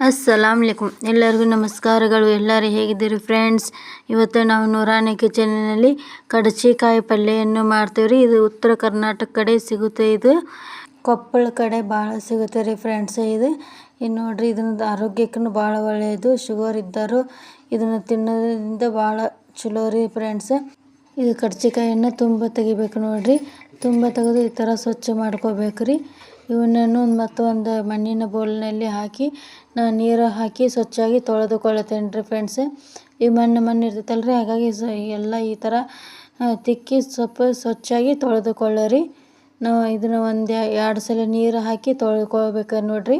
ಅಸ್ಸಲಾಮ್ ಅಲೈಕುಮ್ ಎಲ್ಲರಿಗೂ ನಮಸ್ಕಾರಗಳು. ಎಲ್ಲರೂ ಹೇಗಿದ್ದೀರಿ ಫ್ರೆಂಡ್ಸ್? ಇವತ್ತು ನಾವು ನೂರಾನೇ ಕಿಚನಿನಲ್ಲಿ ಕಡಚಿಕಾಯಿ ಪಲ್ಯವನ್ನು ಮಾಡ್ತೀವಿ ಇದು ಉತ್ತರ ಕರ್ನಾಟಕ ಕಡೆ ಸಿಗುತ್ತೆ ಇದು. ಕೊಪ್ಪಳ ಕಡೆ ಭಾಳ ಸಿಗುತ್ತೆ ರೀ ಫ್ರೆಂಡ್ಸ್ ಇದು. ಇನ್ನು ನೋಡ್ರಿ, ಇದನ್ನ ಆರೋಗ್ಯಕ್ಕೂ ಭಾಳ ಒಳ್ಳೆಯದು. ಶುಗರ್ ಇದ್ದರು ಇದನ್ನು ತಿನ್ನೋದ್ರಿಂದ ಭಾಳ ಚಲೋ ರೀ ಫ್ರೆಂಡ್ಸ್. ಇದು ಕಡಚಿಕಾಯಿಯನ್ನು ತುಂಬ ತೆಗಿಬೇಕು ನೋಡ್ರಿ. ತುಂಬ ತೆಗೆದು ಈ ಥರ ಸ್ವಚ್ಛ ಮಾಡ್ಕೋಬೇಕು ರೀ. ಇವನನ್ನು ಮತ್ತು ಒಂದು ಮಣ್ಣಿನ ಬೌಲ್ನಲ್ಲಿ ಹಾಕಿ ನಾನು ನೀರು ಹಾಕಿ ಸ್ವಚ್ಛಾಗಿ ತೊಳೆದುಕೊಳ್ಳುತ್ತೇನೆ ರೀ ಫ್ರೆಂಡ್ಸ್ ಈ ಮಣ್ಣು ಮಣ್ಣು ಇರ್ತೈತಲ್ಲ ರೀ ಹಾಗಾಗಿ ಸ ಎಲ್ಲ ಈ ಥರ ತಿಕ್ಕಿ ಸ್ವಲ್ಪ ಸ್ವಚ್ಛಾಗಿ ತೊಳೆದುಕೊಳ್ಳರಿ. ನಾವು ಇದನ್ನು ಒಂದು ಎರಡು ಸಲ ನೀರು ಹಾಕಿ ತೊಳ್ಕೊಳ್ಬೇಕು ನೋಡಿರಿ.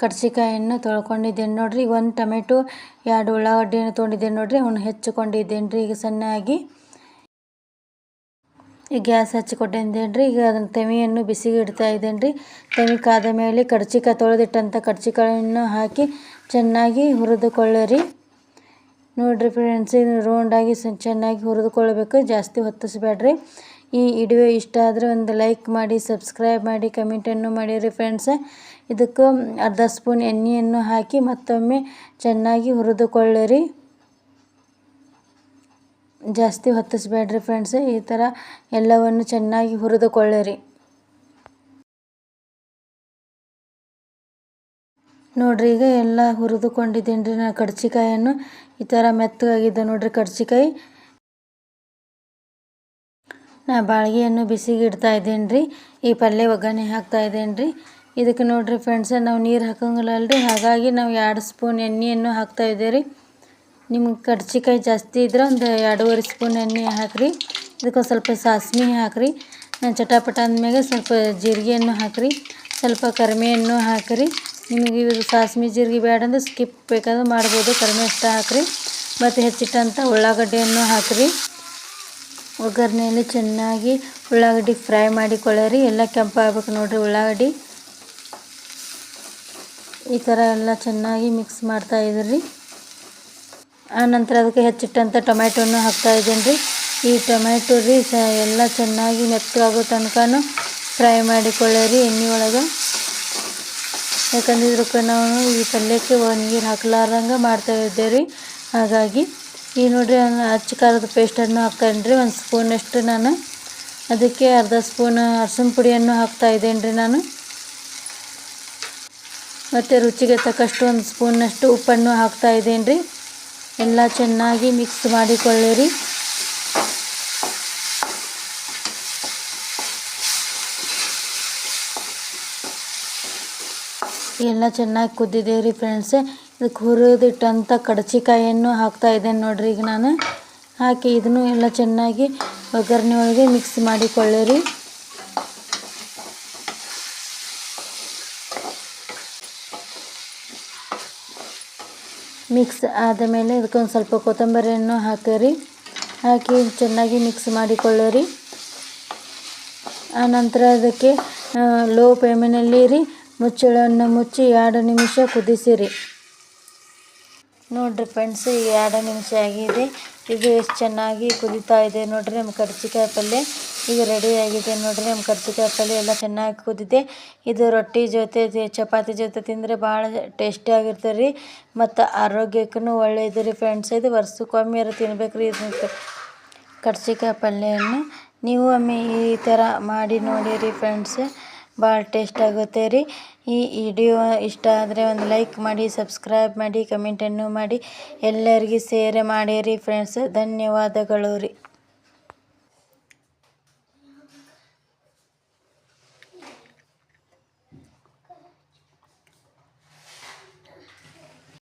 ಕಡ್ಸಿಕಾಯನ್ನು ತೊಳ್ಕೊಂಡಿದ್ದೇನೆ ನೋಡಿರಿ. ಒಂದು ಟೊಮೆಟೊ, ಎರಡು ಉಳ್ಳಾಗಡ್ಡಿಯನ್ನು ತೊಗೊಂಡಿದ್ದೇನೆ ನೋಡಿರಿ. ಅವನ್ನ ಹೆಚ್ಚಿಕೊಂಡಿದ್ದೇನೆ ರೀ ಈಗ ಸಣ್ಣಾಗಿ. ಈಗ ಗ್ಯಾಸ್ ಹಚ್ಚಿಕೊಟ್ಟಿದ್ದೇನೆ ರೀ ಈಗ ಅದನ್ನು ತೆಮಿಯನ್ನು ಬಿಸಿಗೆ ಇಡ್ತಾ ಇದ್ದೇನೆ ರೀ ತೆಮಿ ಕಾದ ಮೇಲೆ ಕಡ್ಚಿಕಾಯಿ ತೊಳೆದಿಟ್ಟಂಥ ಕಡ್ಚಿಕಾಯನ್ನು ಹಾಕಿ ಚೆನ್ನಾಗಿ ಹುರಿದುಕೊಳ್ಳಿರಿ. ನೋಡಿರಿ ಫ್ರೆಂಡ್ಸ್ ಇದು ರೌಂಡಾಗಿ ಚೆನ್ನಾಗಿ ಹುರಿದುಕೊಳ್ಬೇಕು. ಜಾಸ್ತಿ ಹೊತ್ತಿಸ್ಬೇಡ್ರಿ. ಈ ವಿಡಿಯೋ ಇಷ್ಟ ಆದರೆ ಒಂದು ಲೈಕ್ ಮಾಡಿ ಸಬ್ಸ್ಕ್ರೈಬ್ ಮಾಡಿ ಕಮೆಂಟನ್ನು ಮಾಡಿರಿ ಫ್ರೆಂಡ್ಸ್ ಇದಕ್ಕೆ ಅರ್ಧ ಸ್ಪೂನ್ ಎಣ್ಣೆಯನ್ನು ಹಾಕಿ ಮತ್ತೊಮ್ಮೆ ಚೆನ್ನಾಗಿ ಹುರಿದುಕೊಳ್ಳಿರಿ. ಜಾಸ್ತಿ ಹೊತ್ತಿಸ್ಬೇಡ್ರಿ ಫ್ರೆಂಡ್ಸ್ ಈ ಥರ ಎಲ್ಲವನ್ನು ಚೆನ್ನಾಗಿ ಹುರಿದುಕೊಳ್ಳಿರಿ. ನೋಡ್ರಿ, ಈಗ ಎಲ್ಲ ಹುರಿದುಕೊಂಡಿದ್ದೀನಿ ರೀ ನಾನು ಕಡ್ಚಿಕಾಯನ್ನು ಈ ಥರ ಮೆತ್ತಗಾಗಿದೆ ನೋಡ್ರಿ ಕಡ್ಚಿಕಾಯಿ ನಾ ಬಾಳ್ಗೆಯನ್ನು ಬಿಸಿಗೆ ಇಡ್ತಾ ಇದ್ದೀನಿ ರೀ ಈ ಪಲ್ಯ ಒಗ್ಗರಣೆ ಹಾಕ್ತಾ ಇದ್ದೀನಿ ರೀ ಇದಕ್ಕೆ ನೋಡ್ರಿ ಫ್ರೆಂಡ್ಸ್ ನಾವು ನೀರು ಹಾಕೋಂಗಿಲ್ಲ ಅಲ್ರಿ. ಹಾಗಾಗಿ ನಾವು ಎರಡು ಸ್ಪೂನ್ ಎಣ್ಣೆಯನ್ನು ಹಾಕ್ತಾ ಇದ್ದೀವಿ ರೀ ನಿಮ್ಗೆ ಕಡ್ಚಿಕಾಯಿ ಜಾಸ್ತಿ ಇದ್ರೆ ಒಂದು ಎರಡೂವರೆ ಸ್ಪೂನ್ ಎಣ್ಣೆ ಹಾಕಿರಿ. ಇದಕ್ಕೆ ಸ್ವಲ್ಪ ಸಾಸ್ಮೆ ಹಾಕಿರಿ. ಚಟಾಪಟ ಅಂದಮೇಲೆ ಸ್ವಲ್ಪ ಜೀರಿಗೆಯನ್ನು ಹಾಕಿರಿ. ಸ್ವಲ್ಪ ಕರಿಮೆಯನ್ನು ಹಾಕಿರಿ. ನಿಮಗೆ ಇದು ಸಾಸ್ಮಿ ಜೀರಿಗೆ ಬೇಡ ಅಂದ್ರೆ ಸ್ಕಿಪ್ ಬೇಕಾದ್ರೆ ಮಾಡ್ಬೋದು. ಕಡಿಮೆ ಇಷ್ಟ ಹಾಕಿರಿ. ಮತ್ತು ಹೆಚ್ಚಿಟ್ಟಂಥ ಉಳ್ಳಾಗಡ್ಡೆಯನ್ನು ಹಾಕಿರಿ. ಒಗ್ಗರಣೆಯಲ್ಲಿ ಚೆನ್ನಾಗಿ ಉಳ್ಳಾಗಡ್ಡಿ ಫ್ರೈ ಮಾಡಿಕೊಳ್ಳಿರಿ. ಎಲ್ಲ ಕೆಂಪಾಗಬೇಕು ನೋಡಿರಿ ಉಳ್ಳಾಗಡ್ಡಿ. ಈ ಥರ ಎಲ್ಲ ಚೆನ್ನಾಗಿ ಮಿಕ್ಸ್ ಮಾಡ್ತಾ ಇದ್ದೀರಿ ಆನಂತರ ಅದಕ್ಕೆ ಹೆಚ್ಚಿಟ್ಟಂಥ ಟೊಮೆಟೊನ್ನು ಹಾಕ್ತಾ ಇದ್ದೀನಿ ರೀ. ಈ ಟೊಮೆಟೊ ರೀ ಸ ಎಲ್ಲ ಚೆನ್ನಾಗಿ ಮೆತ್ತಾಗೋ ತನಕ ಫ್ರೈ ಮಾಡಿಕೊಳ್ಳಿರಿ ಎಣ್ಣೆ ಒಳಗೆ. ಯಾಕಂದ್ರೆ ಇದಕ್ಕೆ ನಾವು ಈ ಪಲ್ಯಕ್ಕೆ ನೀರು ಹಾಕ್ಲಾರ್ದಂಗೆ ಮಾಡ್ತಾ ಇದ್ದೇವೆ ರೀ. ಹಾಗಾಗಿ ಈ ನೋಡಿರಿ ಅಚ್ಚ ಖಾರದ ಪೇಸ್ಟನ್ನು ಹಾಕ್ತೇನೆ ರೀ. ಒಂದು ಸ್ಪೂನಷ್ಟು ನಾನು ಅದಕ್ಕೆ ಅರ್ಧ ಸ್ಪೂನ್ ಅರಸಿನ ಪುಡಿಯನ್ನು ಹಾಕ್ತಾ ಇದ್ದೇನೆ ರೀ ನಾನು. ಮತ್ತು ರುಚಿಗೆ ತಕ್ಕಷ್ಟು ಒಂದು ಸ್ಪೂನಷ್ಟು ಉಪ್ಪನ್ನು ಹಾಕ್ತಾ ಇದ್ದೇನೆ ರೀ. ಎಲ್ಲ ಚೆನ್ನಾಗಿ ಮಿಕ್ಸ್ ಮಾಡಿಕೊಳ್ಳಿರಿ. ಎಲ್ಲ ಚೆನ್ನಾಗಿ ಕುದ್ದಿದ್ದೇವೆ ರೀ ಫ್ರೆಂಡ್ಸ್ ಇದಕ್ಕೆ ಹುರಿದಿಟ್ಟಂಥ ಕಡಚಿಕಾಯಿಯನ್ನು ಹಾಕ್ತಾ ಇದ್ದೇನೆ ನೋಡ್ರಿ ಈಗ ನಾನು. ಹಾಕಿ ಇದನ್ನು ಎಲ್ಲ ಚೆನ್ನಾಗಿ ಒಗ್ಗರಣೆ ಒಳಗೆ ಮಿಕ್ಸ್ ಮಾಡಿಕೊಳ್ಳಿರಿ. ಮಿಕ್ಸ್ ಆದ ಮೇಲೆ ಇದಕ್ಕೊಂದು ಸ್ವಲ್ಪ ಕೊತ್ತಂಬರಿಯನ್ನು ಹಾಕಿರಿ. ಹಾಕಿ ಚೆನ್ನಾಗಿ ಮಿಕ್ಸ್ ಮಾಡಿಕೊಳ್ಳಿರಿ. ಆನಂತರ ಅದಕ್ಕೆ ಲೋ ಫ್ಲೇಮಿನಲ್ಲಿ ರೀ ಮುಚ್ಚಳವನ್ನು ಮುಚ್ಚಿ ಎರಡು ನಿಮಿಷ ಕುದಿಸಿರಿ. ನೋಡಿರಿ ಫ್ರೆಂಡ್ಸ್ ಎರಡು ನಿಮಿಷ ಆಗಿದೆ. ಇದು ಎಷ್ಟು ಚೆನ್ನಾಗಿ ಕುದೀತಾ ಇದೆ ನೋಡಿರಿ ನಮ್ಮ ಕರ್ಚಿಕಾಯಿ ಪಲ್ಯ. ಈಗ ರೆಡಿ ಆಗಿದೆ ನೋಡಿರಿ. ನಮ್ಮ ಕರ್ಜಿಕಾಯಿ ಪಲ್ಯ ಎಲ್ಲ ಚೆನ್ನಾಗಿ ಕುದಿದೆ. ಇದು ರೊಟ್ಟಿ ಜೊತೆ ಚಪಾತಿ ಜೊತೆ ತಿಂದರೆ ಭಾಳ ಟೇಸ್ಟಿಯಾಗಿರ್ತದೆ ರೀ ಮತ್ತು ಆರೋಗ್ಯಕ್ಕೂ ಒಳ್ಳೆಯದು ರೀ ಫ್ರೆಂಡ್ಸ್ ಇದು ವರ್ಷಕ್ಕೊಮ್ಮೆ ತಿನ್ಬೇಕು ರೀ ಇದು ಕರ್ಜಿಕಾಯಿ ಪಲ್ಯವನ್ನು ನೀವು ಒಮ್ಮೆ ಈ ಥರ ಮಾಡಿ ನೋಡಿರಿ ಫ್ರೆಂಡ್ಸ್ ಭಾಳ ಟೇಸ್ಟ್ ಆಗುತ್ತೆ ರೀ. ಈ ವಿಡಿಯೋ ಇಷ್ಟ ಆದರೆ ಒಂದು ಲೈಕ್ ಮಾಡಿ ಸಬ್ಸ್ಕ್ರೈಬ್ ಮಾಡಿ ಕಮೆಂಟನ್ನು ಮಾಡಿ. ಎಲ್ಲರಿಗೂ ಸೇರೆ ಮಾಡಿರಿ ಫ್ರೆಂಡ್ಸ್ ಧನ್ಯವಾದಗಳು ರೀ.